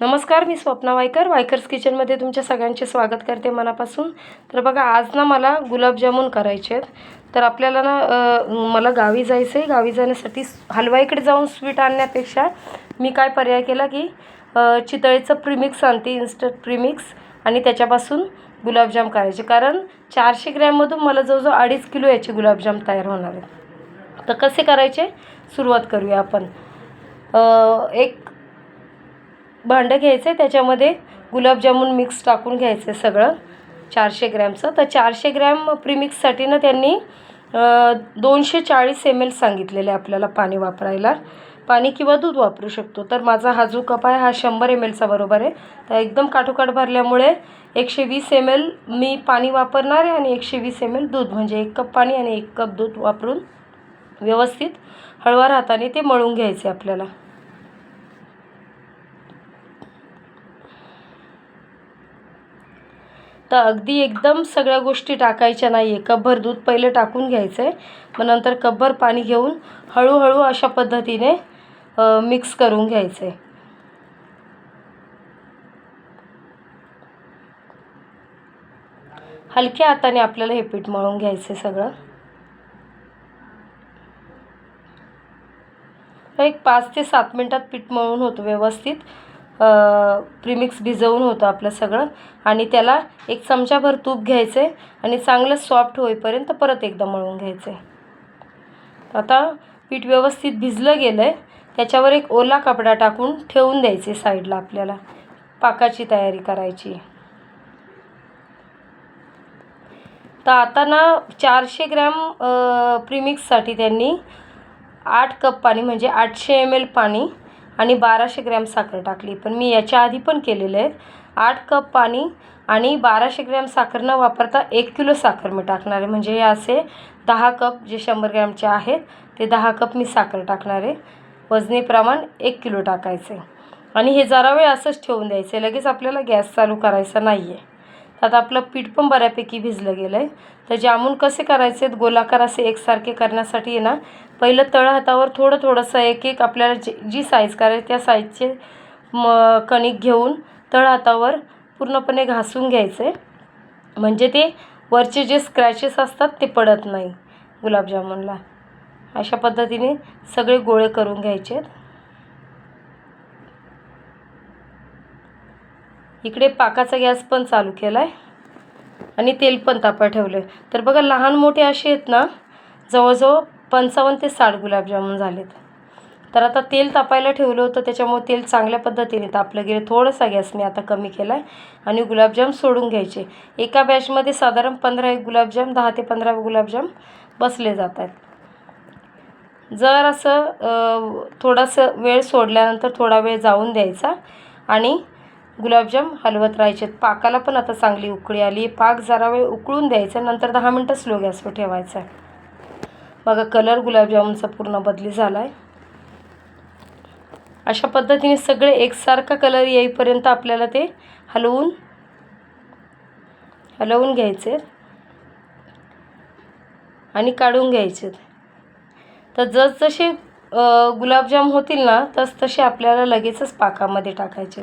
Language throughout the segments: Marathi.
नमस्कार मी स्वप्ना वायकर. वायकर्स किचनमध्ये तुमच्या सगळ्यांचे स्वागत करते मनापासून. तर बघा आज ना मला गुलाबजामुन करायचे आहेत. तर आपल्याला ना मला गावी जायचं आहे गावी जाण्यासाठी हलवाईकडे जाऊन स्वीट आणण्यापेक्षा मी काय पर्याय केला की चितळेचं प्रीमिक्स आणते इन्स्टंट प्रीमिक्स. आणि त्याच्यापासून गुलाबजाम करायचे. कारण चारशे ग्रॅममधून मला जवळजवळ अडीच किलो याचे गुलाबजाम तयार होणार आहेत. तर कसे करायचे? सुरुवात करूया आपण. एक भांडं घ्यायचं आहे त्याच्यामध्ये गुलाबजामुन मिक्स टाकून घ्यायचं आहे सगळं. चारशे ग्रॅमचं. तर चारशे ग्रॅम प्रीमिक्ससाठी ना त्यांनी दोनशे चाळीस एम एल सांगितलेले आपल्याला पाणी वापरायला. पाणी किंवा दूध वापरू शकतो. तर माझा हा जो कप आहे हा शंभर एम एलचा बरोबर आहे. तर एकदम काठोकाठ भरल्यामुळे एकशे वीस एम एल मी पाणी वापरणार आहे आणि एकशे वीस एम एल दूध म्हणजे एक कप पाणी आणि एक कप दूध वापरून व्यवस्थित हळवा हाताने ते मळून घ्यायचे आपल्याला. आता अगदी एकदम सगळ्या गोष्टी टाकायच्या नाही आहे कपभर दूध पहिले टाकून घ्यायचं आहे मग नंतर कपभर पाणी घेऊन हळूहळू अशा पद्धतीने मिक्स करून घ्यायचं आहे हलक्या हाताने आपल्याला हे पीठ मळून घ्यायचं आहे सगळं. एक पाच ते सात मिनटात पीठ मळून होतं व्यवस्थित. प्रीमिक्स भिजवून होतं आपलं सगळं. आणि त्याला एक चमचाभर तूप घ्यायचं आहे आणि चांगलं सॉफ्ट होईपर्यंत परत एकदा मळून घ्यायचं. आहे आता पीठ व्यवस्थित भिजलं गेलं आहे त्याच्यावर एक ओला कपडा टाकून ठेवून द्यायचे साईडला आपल्याला. पाकाची तयारी करायची. तर आता ना चारशे ग्रॅम प्रीमिक्ससाठी त्यांनी आठ कप पाणी म्हणजे आठशे एम एल पाणी आणि बाराशे ग्रॅम साखर टाकली. पण मी याच्या आधी पण केलेले आहेत. आठ कप पाणी आणि बाराशे ग्रॅम साखर न वापरता एक किलो साखर मी टाकणार आहे. म्हणजे हे असे दहा कप जे शंभर ग्रॅमचे आहेत ते दहा कप मी साखर टाकणार आहे. वजनी प्रमाण एक किलो टाकायचं. आहे आणि हे जरा वेळ असंच ठेवून द्यायचं. आहे लगेच आपल्याला गॅस चालू करायचा नाही आहे आता आपलं पीठ पण बऱ्यापैकी भिजलं गेलं आहे तर जामून कसे करायचे आहेत गोलाकार असे एकसारखे करण्यासाठी आहे ना पहिलं तळहातावर थोडं थोडंसं एक एक आपल्याला जी जी साईज करायची त्या साईजचे म कणिक घेऊन तळहातावर पूर्णपणे घासून घ्यायचे. म्हणजे ते वरचे जे स्क्रॅचेस असतात ते पडत नाही गुलाबजामुनला. अशा पद्धतीने सगळे गोळे करून घ्यायचे आहेत. इकडे पाकाचा गॅस पण चालू केला आहे आणि तेल पण तापा ठेवलं आहे तर बघा लहान मोठे असे आहेत ना जवळजवळ पंचावन्न ते साठ गुलाबजामुन झालेत. तर आता तेल तापायला ठेवलं होतं त्याच्यामुळे तेल चांगल्या पद्धतीने तापलं गेलं. थोडासा गॅस मी आता कमी केला आहे आणि गुलाबजाम सोडून घ्यायचे. एका बॅचमध्ये साधारण पंधरा एक गुलाबजाम दहा ते पंधरा गुलाबजाम बसले जात आहेत जर असं थोडासा वेळ सोडल्यानंतर थोडा वेळ जाऊन द्यायचा आणि गुलाबजाम हलवत राहायचे पाकाला पण आता चांगली उकळी आली. पाक जरा वेळ उकळून द्यायचा नंतर दहा मिनटं स्लो गॅसवर ठेवायचा. बघा कलर गुलाबजामुनचा पूर्ण बदली झाला आहे अशा पद्धतीने सगळे एकसारखा कलर येईपर्यंत आपल्याला ते हलवून हलवून घ्यायचे आणि काढून घ्यायचे. तर जसजसे गुलाबजाम होतील ना तस तसे आपल्याला लगेचच पाकामध्ये टाकायचे.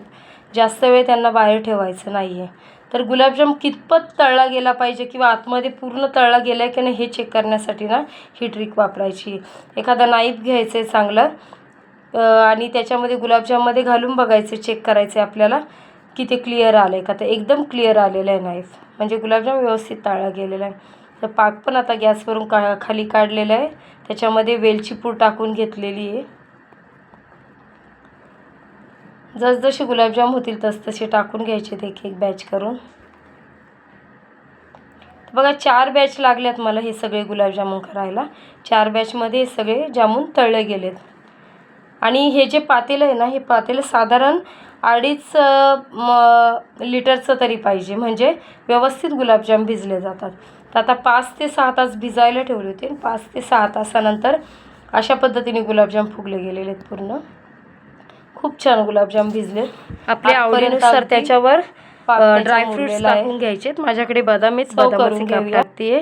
जास्त वेळ त्यांना बाहेर ठेवायचं नाही आहे तर गुलाबजाम कितपत तळला गेला पाहिजे किंवा आतमध्ये पूर्ण तळला गेला आहे की नाही हे चेक करण्यासाठी ना ही ट्रिक वापरायची. एखादा नाईफ घ्यायचं आहे चांगलं आणि त्याच्यामध्ये गुलाबजाममध्ये घालून बघायचे चेक करायचं आहे आपल्याला की ते क्लिअर आलं आहे का? तर एकदम क्लिअर आलेलं आहे नाईफ म्हणजे गुलाबजाम व्यवस्थित तळला गेलेला आहे. तर पाक पण आता गॅसवरून का खाली काढलेला आहे. त्याच्यामध्ये वेलची पूड टाकून घेतलेली आहे. जसजसे गुलाबजाम होतील तसतसे टाकून घ्यायचे ते एक एक बॅच करून. बघा चार बॅच लागल्यात मला हे सगळे गुलाबजामुन करायला. चार बॅचमध्ये हे सगळे जामून तळले गेलेत. आणि हे जे पातेलं आहे ना हे पातेलं साधारण अडीच म लिटरचं तरी पाहिजे. म्हणजे व्यवस्थित गुलाबजाम भिजले जातात. तर आता पाच ते सहा तास भिजायला ठेवले होते. पाच ते सहा तासानंतर अशा पद्धतीने गुलाबजाम फुगले गेलेले आहेत पूर्ण. खूप छान गुलाबजाम भिजले. आपल्या आवडीनुसार त्याच्यावर ड्रायफ्रुट्स. टाकून घ्यायचेत माझ्याकडे करून काप घेऊया. टाकते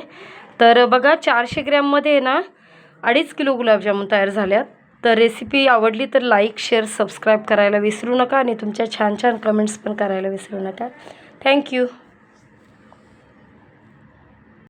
तर बघा चारशे ग्रॅममध्ये ना अडीच किलो गुलाबजामुन तयार झाल्यात तर रेसिपी आवडली तर लाईक शेअर सबस्क्राईब करायला विसरू नका आणि तुमच्या छान छान कमेंट्स पण करायला विसरू नका. थँक्यू